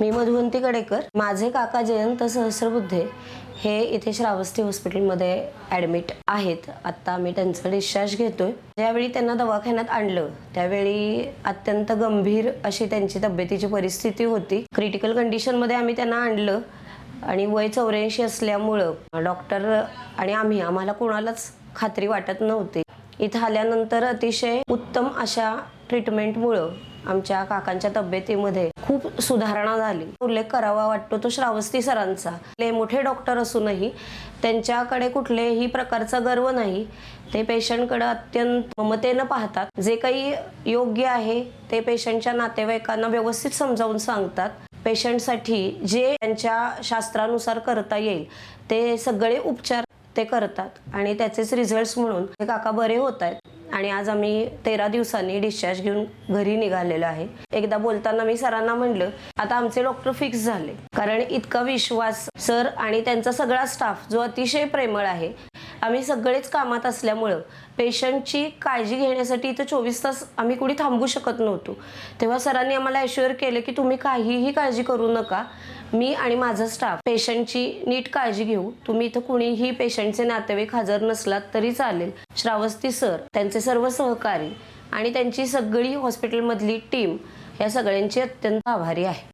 मी मधुवंती कडेकर माझे काका जयंत सहस्रबुद्धे हे इथे श्रावस्ती हॉस्पिटलमध्ये ॲडमिट आहेत. आत्ता आम्ही त्यांचा डिस्चार्ज घेतोय. ज्यावेळी त्यांना दवाखान्यात आणलं त्यावेळी अत्यंत गंभीर अशी त्यांची तब्येतीची परिस्थिती होती. क्रिटिकल कंडिशनमध्ये आम्ही त्यांना आणलं आणि वय चौऱ्याऐंशी असल्यामुळं डॉक्टर आणि आम्ही आम्हाला कोणालाच खात्री वाटत नव्हती. इथं आल्यानंतर अतिशय उत्तम अशा ट्रीटमेंटमुळं आमच्या काकांच्या तब्येतीमध्ये खूप सुधारणा झाली. उल्लेख करावा वाटतो तो श्रावस्ती सरांचा. ले मोठे डॉक्टर असूनही त्यांच्याकडे कुठलेही प्रकारचा गर्व नाही. ते पेशंटकडे अत्यंत ममतेनं पाहतात. जे काही योग्य आहे ते पेशंटच्या नातेवाईकांना व्यवस्थित समजावून सांगतात. पेशंटसाठी जे त्यांच्या शास्त्रानुसार करता येईल ते सगळे उपचार ते करतात. आणि त्याचेच रिझल्ट्स म्हणून हे काका बरे होत आहेत आणि आज आम्ही तेरा दिवसांनी डिस्चार्ज घेऊन घरी निघालेलो आहे. एकदा बोलताना मी सरांना म्हणलं आता आमचे डॉक्टर फिक्स झाले. कारण इतका विश्वास सर आणि त्यांचा सगळा स्टाफ जो अतिशय प्रेमळ आहे आम्ही सगळेच कामात असल्यामुळं पेशंटची काळजी घेण्यासाठी इथं चोवीस तास आम्ही कुणी थांबू शकत नव्हतो. तेव्हा सरांनी आम्हाला ॲश्युअर केलं की तुम्ही काहीही काळजी करू नका. मी आणि माझा स्टाफ पेशंटची नीट काळजी घेऊ. तुम्ही इथं कुणीही पेशंटचे नातेवाईक हजर नसलात तरी चालेल. श्रावस्ती सर त्यांचे सर्व सहकारी आणि त्यांची सगळी हॉस्पिटलमधली टीम या सगळ्यांची अत्यंत आभारी आहे.